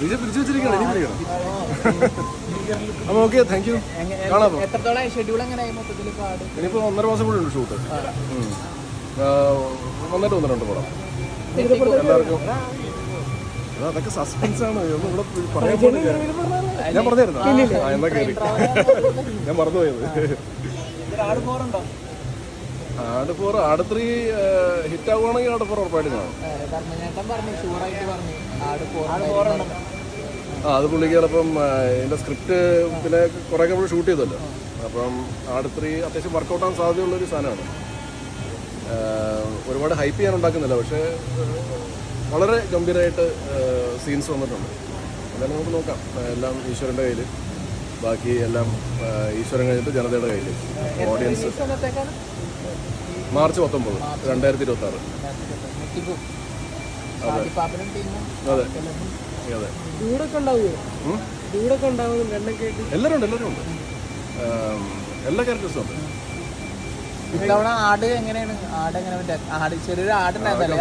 വിജയ പിടിച്ചു വെച്ചിരിക്കണം ഇനി പിടിക്കണം അപ്പോൾ ഓക്കെ താങ്ക് യു കാണാം. എത്രത്തോളം ഷെഡ്യൂൾ എങ്ങനെയായി മൊത്തത്തിൽ പാട് ഒന്നര മാസം കൂടെ ഉണ്ട് ഷൂട്ട് വന്നിട്ട് വന്നിട്ടുണ്ട് പടം. എല്ലാവർക്കും. അതൊക്കെ സസ്പെൻസ് ആണ്. ഒന്നും ഇവിടെ പറയാൻ പോകുന്നില്ല ഞാൻ പറഞ്ഞായിരുന്നു. എന്നാ കയറി ഞാൻ മറന്നുപോയത്. ആട് ഫോർ ആട് ത്രീ ഹിറ്റ് ആവുകയാണെങ്കിൽ ആട് ഫോർ ഉറപ്പായിട്ട് കാണും. പറഞ്ഞു ഷൂറായിട്ട് പറഞ്ഞു ആട് പോറുണ്ടോ ആ അത് പുള്ളിക്ക് ചിലപ്പം ആ, ഇതിന്റെ സ്ക്രിപ്റ്റ് പിന്നെ കുറേയൊക്കെ നമ്മൾ ഷൂട്ട് ചെയ്തല്ലോ. അപ്പം ആട് ത്രീ അത്യാവശ്യം വർക്കൗട്ട് ആവാൻ സാധ്യതയുള്ള ഒരു സാധനമാണ് ഒരുപാട് ഹൈപ്പ് ചെയ്യാൻ ഉണ്ടാക്കുന്നില്ല പക്ഷേ വളരെ ഗംഭീരമായിട്ട് സീൻസ് വന്നിട്ടുണ്ട്. എന്തായാലും നമുക്ക് നോക്കാം. എല്ലാം ഈശ്വരന്റെ കയ്യിൽ ബാക്കി എല്ലാം ഈശ്വരൻ കഴിഞ്ഞിട്ട് ജനതയുടെ കയ്യിൽ ഓഡിയൻസ് മാർച്ച് പത്തൊമ്പത് രണ്ടായിരത്തി ഇരുപത്തി ആറ് അതെ. അതെ എല്ലാവരും ഉണ്ട് എല്ലാവരും ഉണ്ട്. എല്ലാ ക്യാരക്ടേഴ്സും ഉണ്ട്. ഇത്തവണ ആട് എങ്ങനെയാണ്? ആട് എങ്ങനെ? ആട് ചെറിയൊരു ആടുണ്ടായിരുന്നല്ലേ?